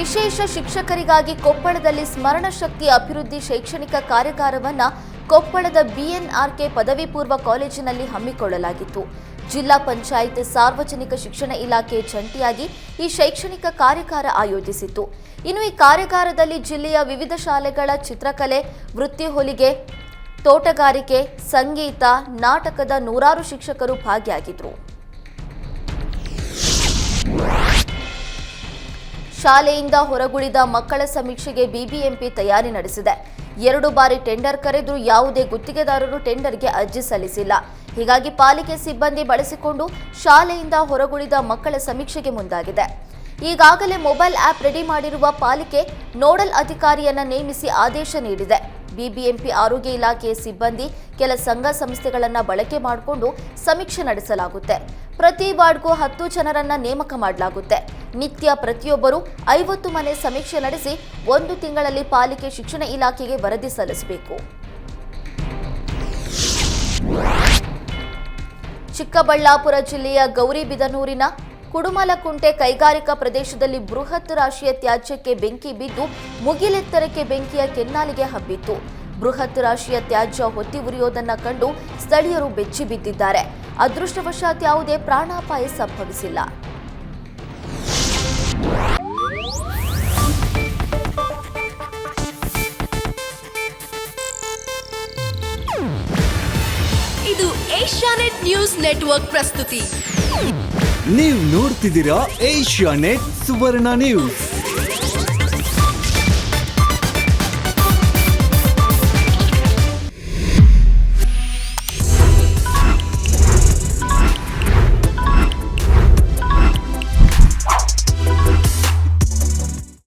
ವಿಶೇಷ ಶಿಕ್ಷಕರಿಗಾಗಿ ಕೊಪ್ಪಳದಲ್ಲಿ ಸ್ಮರಣ ಶಕ್ತಿ ಅಭಿವೃದ್ಧಿ ಶೈಕ್ಷಣಿಕ ಕಾರ್ಯಾಗಾರವನ್ನು ಕೊಪ್ಪಳದ ಬಿಎನ್ಆರ್ಕೆ ಪದವಿ ಪೂರ್ವ ಕಾಲೇಜಿನಲ್ಲಿ ಹಮ್ಮಿಕೊಳ್ಳಲಾಗಿತ್ತು. ಜಿಲ್ಲಾ ಪಂಚಾಯತ್ ಸಾರ್ವಜನಿಕ ಶಿಕ್ಷಣ ಇಲಾಖೆ ಜಂಟಿಯಾಗಿ ಈ ಶೈಕ್ಷಣಿಕ ಕಾರ್ಯಾಗಾರ ಆಯೋಜಿಸಿತ್ತು. ಇನ್ನು ಈ ಕಾರ್ಯಾಗಾರದಲ್ಲಿ ಜಿಲ್ಲೆಯ ವಿವಿಧ ಶಾಲೆಗಳ ಚಿತ್ರಕಲೆ, ವೃತ್ತಿ ಹೊಲಿಗೆ, ತೋಟಗಾರಿಕೆ, ಸಂಗೀತ, ನಾಟಕದ ನೂರಾರು ಶಿಕ್ಷಕರು ಭಾಗಿಯಾಗಿದ್ದರು ಶಾಲೆಯಿಂದ ಹೊರಗುಳಿದ ಮಕ್ಕಳ ಸಮೀಕ್ಷೆಗೆ ಬಿಬಿಎಂಪಿ ತಯಾರಿ ನಡೆಸಿದೆ. ಎರಡು ಬಾರಿ ಟೆಂಡರ್ ಕರೆದು ಯಾವುದೇ ಗುತ್ತಿಗೆದಾರರು ಟೆಂಡರ್ಗೆ ಅರ್ಜಿ ಸಲ್ಲಿಸಿಲ್ಲ. ಹೀಗಾಗಿ ಪಾಲಿಕೆ ಸಿಬ್ಬಂದಿ ಬಳಸಿಕೊಂಡು ಶಾಲೆಯಿಂದ ಹೊರಗುಳಿದ ಮಕ್ಕಳ ಸಮೀಕ್ಷೆಗೆ ಮುಂದಾಗಿದೆ. ಈಗಾಗಲೇ ಮೊಬೈಲ್ ಆಪ್ ರೆಡಿ ಮಾಡಿರುವ ಪಾಲಿಕೆ ನೋಡಲ್ ಅಧಿಕಾರಿಯನ್ನ ನೇಮಿಸಿ ಆದೇಶ ನೀಡಿದೆ. ಬಿಬಿಎಂಪಿ ಆರೋಗ್ಯ ಇಲಾಖೆಯ ಸಿಬ್ಬಂದಿ ಕೆಲ ಸಂಘ ಸಂಸ್ಥೆಗಳನ್ನು ಬಳಕೆ ಮಾಡಿಕೊಂಡು ಸಮೀಕ್ಷೆ ನಡೆಸಲಾಗುತ್ತೆ. ಪ್ರತಿ ವಾರ್ಡ್ಗೂ ಹತ್ತು ಜನರನ್ನ ನೇಮಕ ಮಾಡಲಾಗುತ್ತೆ. ನಿತ್ಯ ಪ್ರತಿಯೊಬ್ಬರು ಐವತ್ತು ಮನೆ ಸಮೀಕ್ಷೆ ನಡೆಸಿ ಒಂದು ತಿಂಗಳಲ್ಲಿ ಪಾಲಿಕೆ ಶಿಕ್ಷಣ ಇಲಾಖೆಗೆ ವರದಿ ಸಲ್ಲಿಸಬೇಕು. ಚಿಕ್ಕಬಳ್ಳಾಪುರ ಜಿಲ್ಲೆಯ ಗೌರಿಬಿದನೂರಿನ ಕುಡುಮಲಕುಂಟೆ ಕೈಗಾರಿಕಾ ಪ್ರದೇಶದಲ್ಲಿ ಬೃಹತ್ ರಾಶಿಯ ತ್ಯಾಜ್ಯಕ್ಕೆ ಬೆಂಕಿ ಬಿದ್ದು ಮುಗಿಲೆತ್ತರಕ್ಕೆ ಬೆಂಕಿಯ ಕೆನ್ನಾಲಿಗೆ ಹಬ್ಬಿತ್ತು. ಬೃಹತ್ ರಾಶಿಯ ತ್ಯಾಜ್ಯ ಹೊತ್ತಿ ಉರಿಯೋದನ್ನ ಕಂಡು ಸ್ಥಳೀಯರು ಬೆಚ್ಚಿ ಬಿದ್ದಿದ್ದಾರೆ. ಅದೃಷ್ಟವಶಾತ್ ಯಾವುದೇ ಪ್ರಾಣಾಪಾಯ ಸಂಭವಿಸಿಲ್ಲ. ಇದು ಏಷ್ಯಾನೆಟ್ ನ್ಯೂಸ್ ನೆಟ್ವರ್ಕ್ ಪ್ರಸ್ತುತಿ. ನೀವು ನೋಡ್ತಿದ್ದೀರಾ ಏಷ್ಯಾ ನೆಟ್ ಸುವರ್ಣ ನ್ಯೂಸ್.